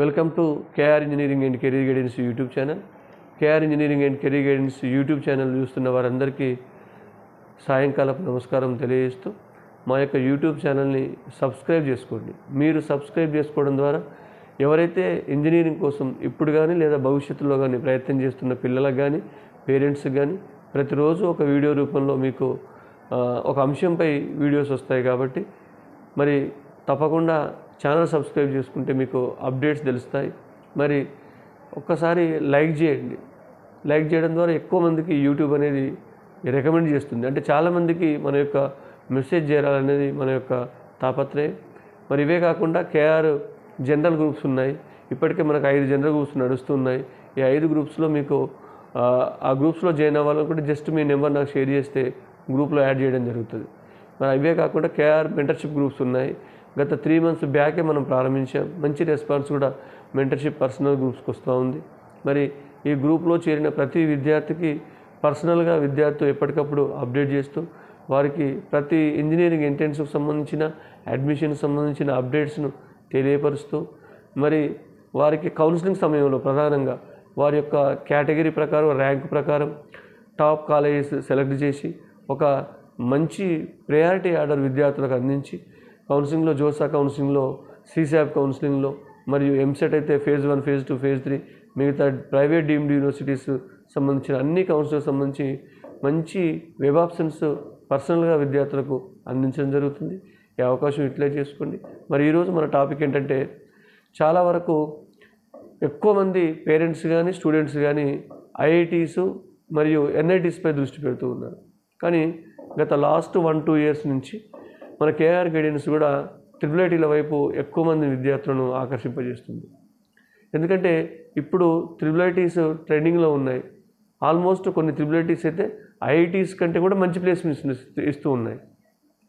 Welcome to KR engineering and career guidance YouTube channel. KR engineering and career guidance YouTube channel చూస్తున్న వారందరికీ సాయంకాలపు నమస్కారం తెలియజేస్తూ మా యొక్క యూట్యూబ్ ఛానల్ని సబ్స్క్రైబ్ చేసుకోండి. మీరు సబ్స్క్రైబ్ చేసుకోవడం ద్వారా ఎవరైతే ఇంజనీరింగ్ కోసం ఇప్పుడు కానీ లేదా భవిష్యత్తులో కానీ ప్రయత్నం చేస్తున్న పిల్లలకు కానీ పేరెంట్స్కి కానీ ప్రతిరోజు ఒక వీడియో రూపంలో మీకు ఒక అంశంపై వీడియోస్ వస్తాయి కాబట్టి మరి తప్పకుండా ఛానల్ సబ్స్క్రైబ్ చేసుకుంటే మీకు అప్డేట్స్ తెలుస్తాయి. మరి ఒక్కసారి లైక్ చేయండి. లైక్ చేయడం ద్వారా ఎక్కువ మందికి యూట్యూబ్ అనేది రికమెండ్ చేస్తుంది. అంటే చాలామందికి మన యొక్క మెసేజ్ చేరాలనేది మన యొక్క తాపత్రయం. మరి ఇవే కాకుండా కేఆర్ జనరల్ గ్రూప్స్ ఉన్నాయి. ఇప్పటికే మనకు ఐదు జనరల్ గ్రూప్స్ నడుస్తున్నాయి ఈ ఐదు గ్రూప్స్లో మీకు ఆ, గ్రూప్స్లో జాయిన్ అవ్వాలనుకుంటే జస్ట్ మీ నెంబర్ నాకు షేర్ చేస్తే గ్రూప్లో యాడ్ చేయడం జరుగుతుంది. మరి అవే కాకుండా కేఆర్ మెంటర్షిప్ గ్రూప్స్ ఉన్నాయి. గత త్రీ మంత్స్ బ్యాకే మనం ప్రారంభించాం. మంచి రెస్పాన్స్ కూడా మెంటర్షిప్ పర్సనల్ గ్రూప్స్కి వస్తూ ఉంది. మరి ఈ గ్రూప్లో చేరిన ప్రతి విద్యార్థికి పర్సనల్గా విద్యార్థులు ఎప్పటికప్పుడు అప్డేట్ చేస్తూ వారికి ప్రతి ఇంజనీరింగ్ ఎంట్రెన్స్కి సంబంధించిన అడ్మిషన్కి సంబంధించిన అప్డేట్స్ను తెలియపరుస్తూ మరి వారికి కౌన్సిలింగ్ సమయంలో ప్రధానంగా వారి యొక్క కేటగిరీ ప్రకారం ర్యాంక్ ప్రకారం టాప్ కాలేజెస్ సెలెక్ట్ చేసి ఒక మంచి ప్రయారిటీ ఆర్డర్ విద్యార్థులకు అందించి కౌన్సిలింగ్లో జోసా కౌన్సిలింగ్లో సిసాప్ కౌన్సిలింగ్లో మరియు ఎంసెట్ అయితే phase one phase two phase three మిగతా ప్రైవేట్ డీమ్డ్ యూనివర్సిటీస్ సంబంధించిన అన్ని కౌన్సిల్స్ సంబంధించి మంచి వెబ్ ఆప్షన్స్ పర్సనల్గా విద్యార్థులకు అందించడం జరుగుతుంది. ఈ అవకాశం ఇట్లే చేసుకోండి. మరి ఈరోజు మన టాపిక్ ఏంటంటే చాలా వరకు ఎక్కువ మంది పేరెంట్స్ కానీ స్టూడెంట్స్ కానీ ఐఐటీస్ మరియు ఎన్ఐటీస్పై దృష్టి పెడుతూ ఉన్నారు. కానీ గత లాస్ట్ వన్ టూ ఇయర్స్ నుంచి మన కేఆర్ గైడెన్స్ కూడా ట్రిపుల్ ఐటీల వైపు ఎక్కువ మంది విద్యార్థులను ఆకర్షింపజేస్తుంది. ఎందుకంటే ఇప్పుడు త్రిబుల్ ఐటీస్ ట్రెండింగ్లో ఉన్నాయి. ఆల్మోస్ట్ కొన్ని త్రిబుల్ ఐటీస్ అయితే ఐఐటీస్ కంటే కూడా మంచి ప్లేస్మెంట్స్ ఇస్తూ ఉన్నాయి.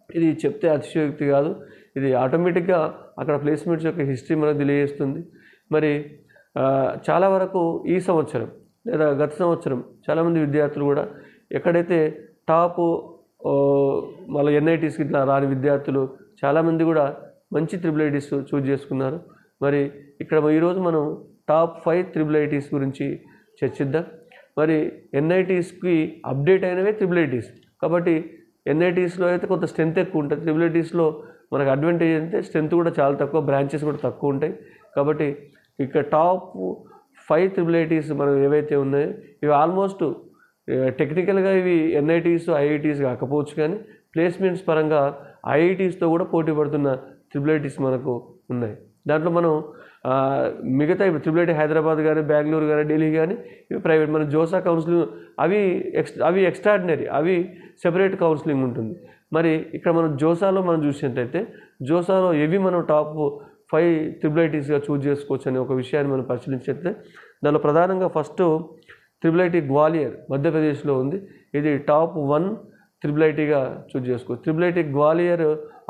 ఇది చెప్తే అతిశయోక్తి కాదు. ఇది ఆటోమేటిక్గా అక్కడ ప్లేస్మెంట్స్ యొక్క హిస్టరీ మనకు తెలియజేస్తుంది. మరి చాలా వరకు ఈ సంవత్సరం లేదా గత సంవత్సరం చాలామంది విద్యార్థులు కూడా ఎక్కడైతే టాప్ మళ్ళీ ఎన్ఐటీస్కి ఇట్లా రాని విద్యార్థులు చాలామంది కూడా మంచి త్రిబుల్ ఐటీస్ చూజ్ చేసుకున్నారు. మరి ఇక్కడ ఈరోజు మనం టాప్ ఫైవ్ త్రిబుల్ ఐటీస్ గురించి చర్చిద్దాం. మరి ఎన్ఐటీస్కి అప్డేట్ అయినవే త్రిబుల్ ఐటీస్ కాబట్టి ఎన్ఐటీస్లో అయితే కొంత స్ట్రెంత్ ఎక్కువ ఉంటుంది. త్రిబుల్ ఐటీస్లో మనకు అడ్వాంటేజ్ అంటే స్ట్రెంత్ కూడా చాలా తక్కువ బ్రాంచెస్ కూడా తక్కువ ఉంటాయి. కాబట్టి ఇక్కడ టాప్ ఫైవ్ త్రిబుల్ ఐటీస్ మనం ఏవైతే ఉన్నాయో ఇవి ఆల్మోస్ట్ టెక్నికల్గా ఇవి ఎన్ఐటీస్ ఐఐటీస్ కాకపోవచ్చు కానీ ప్లేస్మెంట్స్ పరంగా ఐఐటీస్తో కూడా పోటీ పడుతున్న త్రిబుల్ ఐటీస్ మనకు ఉన్నాయి. దాంట్లో మనం మిగతా ఇప్పుడు త్రిబుల్ ఐటీ హైదరాబాద్ కానీ బెంగళూరు కానీ ఢిల్లీ కానీ ఇవి ప్రైవేట్ మన జోసా కౌన్సిలింగ్ అవి ఎక్స్ అవి ఎక్స్ట్రాడినరీ అవి సెపరేట్ కౌన్సిలింగ్ ఉంటుంది. మరి ఇక్కడ మనం జోసాలో మనం చూసినట్టయితే జోసాలో ఎవి మనం టాప్ ఫైవ్ త్రిబుల్ ఐటీస్గా చూజ్ చేసుకోవచ్చు అనే ఒక విషయాన్ని మనం పరిశీలించినట్లయితే దానిలో ప్రధానంగా ఫస్ట్ త్రిబుల్ ఐటీ గ్వాలియర్ మధ్యప్రదేశ్లో ఉంది. ఇది టాప్ వన్ త్రిబుల్ ఐటీగా చూజ్ చేసుకోవచ్చు. త్రిబుల్ ఐటీ గ్వాలియర్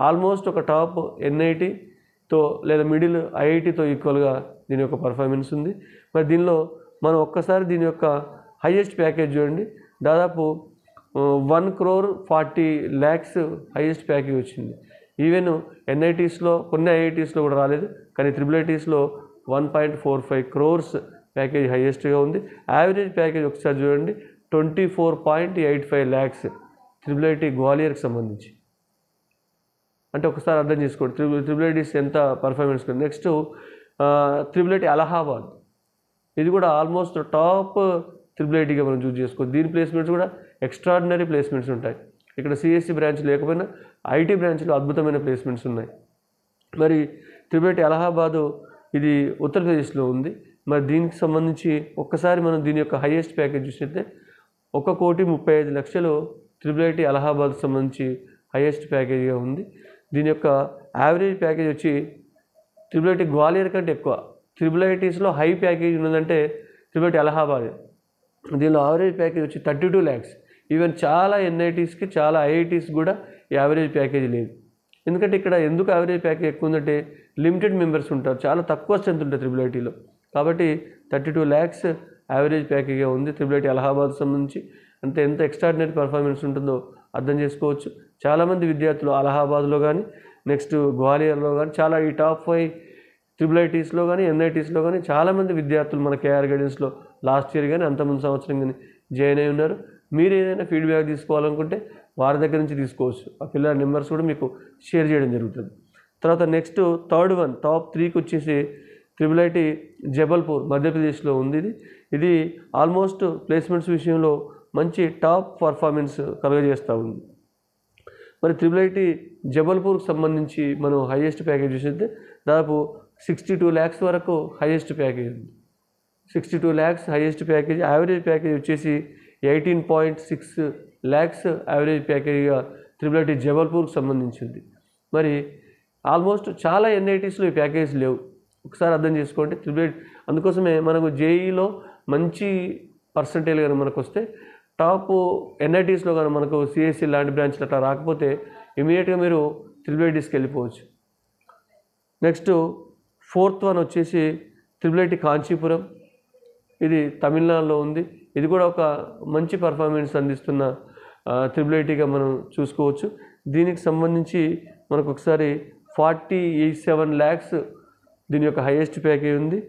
ఆల్మోస్ట్ ఒక టాప్ ఎన్ఐటీతో లేదా మిడిల్ ఐఐటీతో ఈక్వల్గా దీని యొక్క పర్ఫార్మెన్స్ ఉంది. మరి దీనిలో మనం ఒక్కసారి దీని యొక్క హైయెస్ట్ ప్యాకేజ్ చూడండి. దాదాపు one crore forty lakhs highest package వచ్చింది. ఈవెన్ ఎన్ఐటీస్లో కొన్ని ఐఐటీస్లో కూడా రాలేదు. కానీ triple ఐటీస్లో one point four five crores package హైయెస్ట్గా ఉంది. యావరేజ్ ప్యాకేజ్ ఒకసారి చూడండి. Twenty four point eight five lakhs triple IT గ్వాలియర్కి సంబంధించి. అంటే ఒకసారి అర్థం చేసుకోండి. త్రిబుల్ త్రిబుల్ ఐటీస్ ఎంత performance next triple IT Allahabad. ఇది కూడా ఆల్మోస్ట్ టాప్ త్రిబుల్ ఐటీగా మనం చూస్ చేసుకోవచ్చు. దీని ప్లేస్మెంట్స్ కూడా ఎక్స్ట్రాడినరీ ప్లేస్మెంట్స్ ఉంటాయి. ఇక్కడ సిఎస్సి బ్రాంచ్ లేకపోయినా ఐటీ బ్రాంచ్లో అద్భుతమైన ప్లేస్మెంట్స్ ఉన్నాయి. మరి త్రిబుల్ ఐటీ అలహాబాదు ఇది ఉత్తరప్రదేశ్లో ఉంది. మరి దీనికి సంబంధించి ఒక్కసారి మనం దీని యొక్క హైయెస్ట్ ప్యాకేజ్ చూసినట్లయితే ఒక కోటి ముప్పై ఐదు లక్షలు త్రిబుల్ ఐటీ అలహాబాద్ సంబంధించి హైయెస్ట్ ప్యాకేజ్గా ఉంది. దీని యొక్క యావరేజ్ ప్యాకేజ్ వచ్చి ట్రిపుల్ ఐటీ గ్వాలియర్ కంటే ఎక్కువ. ట్రిపుల్ ఐటీస్లో హై ప్యాకేజ్ ఉన్నదంటే ట్రిపుల్ ఐటీ అలహాబాద్. దీనిలో యావరేజ్ ప్యాకేజ్ వచ్చి థర్టీ టూ ల్యాక్స్ ఈవెన్ చాలా ఎన్ఐటీస్కి చాలా ఐఐటీస్ కూడా ఈ యావరేజ్ ప్యాకేజ్ లేదు. ఎందుకంటే ఇక్కడ ఎందుకు యావరేజ్ ప్యాకేజ్ ఎక్కువ ఉందంటే లిమిటెడ్ మెంబర్స్ ఉంటారు. చాలా తక్కువ స్ట్రెంత్ ఉంటుంది త్రిబుల్ ఐటీలో కాబట్టి థర్టీ టూ ల్యాక్స్ యావరేజ్ ప్యాకేజ్గా ఉంది. త్రిబుల్ ఐటీ అలహాబాద్ సంబంధించి అంటే ఎంత ఎక్స్ట్రాడినరీ పర్ఫార్మెన్స్ ఉంటుందో అర్థం చేసుకోవచ్చు. చాలామంది విద్యార్థులు అలహాబాద్లో కానీ నెక్స్ట్ గ్వాలియర్లో కానీ చాలా ఈ టాప్ ఫైవ్ ట్రిపుల్ ఐటీస్లో కానీ ఎన్ఐటీస్లో కానీ చాలామంది విద్యార్థులు మన కేఆర్ గైడెన్స్లో లాస్ట్ ఇయర్ కానీ అంతమంది సంవత్సరం కానీ జాయిన్ అయి ఉన్నారు. మీరు ఏదైనా ఫీడ్బ్యాక్ తీసుకోవాలనుకుంటే వారి దగ్గర నుంచి తీసుకోవచ్చు. ఆ పిల్లల నెంబర్స్ కూడా మీకు షేర్ చేయడం జరుగుతుంది. తర్వాత నెక్స్ట్ థర్డ్ వన్ టాప్ త్రీకి వచ్చేసి ట్రిపుల్ ఐటీ జబల్పూర్ మధ్యప్రదేశ్లో ఉంది ఇది. ఇది ఆల్మోస్ట్ ప్లేస్మెంట్స్ విషయంలో మంచి టాప్ పర్ఫార్మెన్స్ కలుగజేస్తూ ఉంది. మరి త్రిబుల్ ఐటీ జబల్పూర్కి సంబంధించి మనం హైయెస్ట్ ప్యాకేజ్ చూసితే దాదాపు సిక్స్టీ టూ ల్యాక్స్ వరకు హైయెస్ట్ ప్యాకేజ్ ఉంది. Sixty two lakhs highest package average package వచ్చేసి eighteen point six lakhs average ప్యాకేజ్గా triple IT జబల్పూర్కి సంబంధించింది. మరి ఆల్మోస్ట్ చాలా ఎన్ఐటీస్లో ఈ ప్యాకేజ్ లేవు. ఒకసారి అర్థం చేసుకోండి. త్రిబుల్ ఐటీ అందుకోసమే మనకు జేఈలో మంచి పర్సంటేజ్ కానీ మనకు వస్తే టాప్ ఎన్ఐటీస్లో కానీ మనకు సిఎస్సి లాంటి బ్రాంచ్లు అట్లా రాకపోతే ఇమీడియట్గా మీరు త్రిబుల్ ఐటీస్కి వెళ్ళిపోవచ్చు. నెక్స్ట్ ఫోర్త్ వన్ వచ్చేసి త్రిబుల్ ఐటీ కాంచీపురం. ఇది తమిళనాడులో ఉంది. ఇది కూడా ఒక మంచి పర్ఫార్మెన్స్ అందిస్తున్న త్రిబుల్ ఐటీగా మనం చూసుకోవచ్చు. దీనికి సంబంధించి మనకు ఒకసారి ఫార్టీ ఎయిట్ సెవెన్ ల్యాక్స్ దీని యొక్క హైయెస్ట్ ప్యాకేజ్ ఉంది.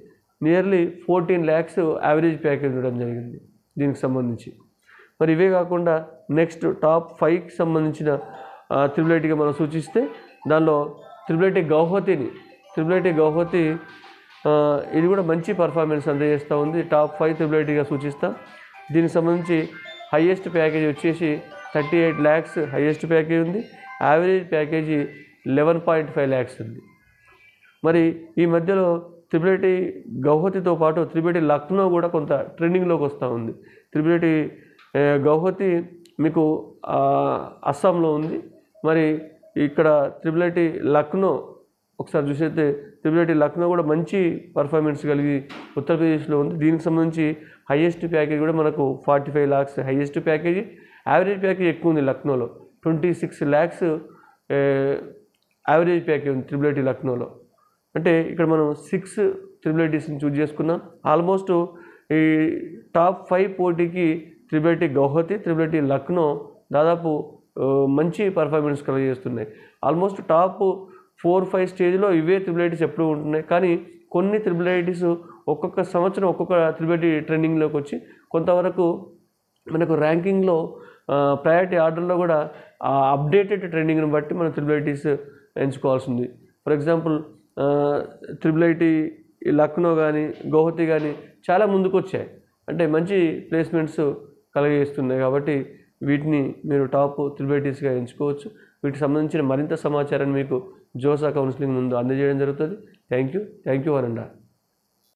Nearly fourteen lakhs average package ఉండడం జరిగింది దీనికి సంబంధించి. మరి ఇవే కాకుండా నెక్స్ట్ టాప్ ఫైవ్కి సంబంధించిన త్రిబుల్ ఐటీగా మనం సూచిస్తే దానిలో త్రిబులైటీ గౌహతిని త్రిబుల్ ఐటీ గౌహతి ఇది కూడా మంచి పర్ఫార్మెన్స్ అందజేస్తూ ఉంది. టాప్ ఫైవ్ త్రిబుల్ ఐటీగా సూచిస్తాం. దీనికి సంబంధించి హైయెస్ట్ ప్యాకేజ్ వచ్చేసి thirty eight lakhs highest package ఉంది. Average package eleven point five lakhs ఉంది. మరి ఈ మధ్యలో త్రిపురేటి గౌహతితో పాటు త్రిపురేటి లక్నో కూడా కొంత ట్రెండింగ్లోకి వస్తూ ఉంది. త్రిపురేటి గౌహతి మీకు అస్సాంలో ఉంది. మరి ఇక్కడ త్రిపురేటి లక్నో ఒకసారి చూసైతే త్రిపురేటి లక్నో కూడా మంచి పర్ఫార్మెన్స్ కలిగి ఉత్తరప్రదేశ్లో ఉంది. దీనికి సంబంధించి హైయెస్ట్ ప్యాకేజ్ కూడా మనకు forty five lakhs highest package average package ఎక్కువ ఉంది లక్నోలో. Twenty six lakhs average package ఉంది త్రిబుల్ ఐటీ లక్నోలో. అంటే ఇక్కడ మనం సిక్స్ త్రిబుల్ ఐటీస్ని చూజ్ చేసుకున్నాం. ఆల్మోస్ట్ ఈ టాప్ ఫైవ్ పోటీకి triple IT Guwahati triple IT Lucknow దాదాపు మంచి పర్ఫార్మెన్స్ కలిగజేస్తున్నాయి. ఆల్మోస్ట్ టాప్ ఫోర్ ఫైవ్ స్టేజ్లో ఇవే త్రిబుల్ ఐటీస్ ఎప్పుడూ ఉంటున్నాయి. కానీ కొన్ని త్రిబుల్ ఐటీస్ ఒక్కొక్క సంవత్సరం ఒక్కొక్క త్రిబుల్ ఐటీ ట్రెండింగ్లోకి వచ్చి కొంతవరకు మనకు ర్యాంకింగ్లో ప్రయారిటీ ఆర్డర్లో కూడా అప్డేటెడ్ ట్రెండింగ్ని బట్టి మనం triple ITs ఎంచుకోవాల్సింది. For example triple IT Lucknow కానీ గౌహతి కానీ చాలా ముందుకు వచ్చాయి అంటే మంచి ప్లేస్మెంట్స్ కలిగిస్తున్నాయి కాబట్టి వీటిని మీరు టాప్ త్రిబుల్ ఐటీస్గా ఎంచుకోవచ్చు. వీటికి సంబంధించిన మరింత సమాచారాన్ని మీకు జోసా కౌన్సిలింగ్ ముందు అందజేయడం జరుగుతుంది. Thank you thank you one